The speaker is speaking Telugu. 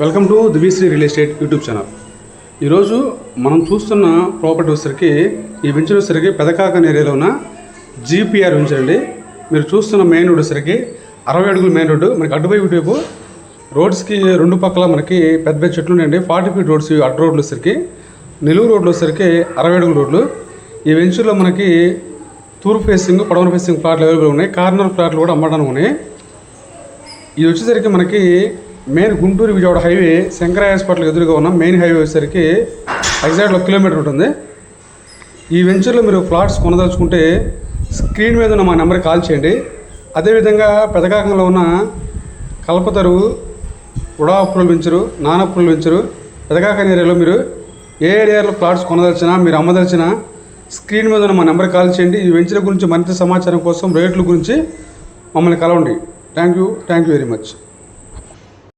Welcome to Divishri real estate YouTube channel. ఈరోజు మనం చూస్తున్న ప్రాపర్టీ వచ్చేసరికి ఈ వెంచర్ వచ్చేసరికి పెదకాకన్ ఏరియాలో ఉన్న జీపీఆర్ వెంచర్ అండి. మీరు చూస్తున్న మెయిన్ రోడ్ వచ్చేసరికి అరవై అడుగుల మెయిన్ రోడ్డు మనకి అటువైపు ఇటువైపు రోడ్స్కి రెండు పక్కల మనకి పెద్ద పెద్ద చెట్లు ఉన్నాయండి. ఫార్టీ ఫీట్ రోడ్స్ అడ్డు రోడ్లు వచ్చరికి నిలువు రోడ్లు వచ్చరికి అరవై అడుగుల రోడ్లు ఈ వెంచర్లో మనకి తూర్పు ఫేసింగ్ పడమర ఫేసింగ్ ఫ్లాట్లు అవైలబుల్ ఉన్నాయి. కార్నర్ ఫ్లాట్లు కూడా అమ్మడానికి ఉన్నాయి. ఇది వచ్చేసరికి మనకి main Guntur Vijayawada highway Shankara hospital ఎదురుగా ఉన్న మెయిన్ హైవే వచ్చేసరికి ఎగ్జాక్ట్ ఒక కిలోమీటర్ ఉంటుంది. ఈ వెంచర్లో మీరు ఫ్లాట్స్ కొనదలుచుకుంటే స్క్రీన్ మీద ఉన్న మా నెంబర్కి కాల్ చేయండి. అదేవిధంగా పెదకాకంలో ఉన్న కల్పతరు ఉడాపురం వెంచరు నానప్పుల వెంచరు పెదకాకం ఏరియాలో మీరు ఏ ఏరియాలో ఫ్లాట్స్ కొనదలిచినా మీరు అమ్మదలిచినా స్క్రీన్ మీద ఉన్న మా నెంబర్కి కాల్ చేయండి. ఈ వెంచర్ గురించి మరింత సమాచారం కోసం రేట్ల గురించి మమ్మల్ని కలవండి. Thank you thank you very much.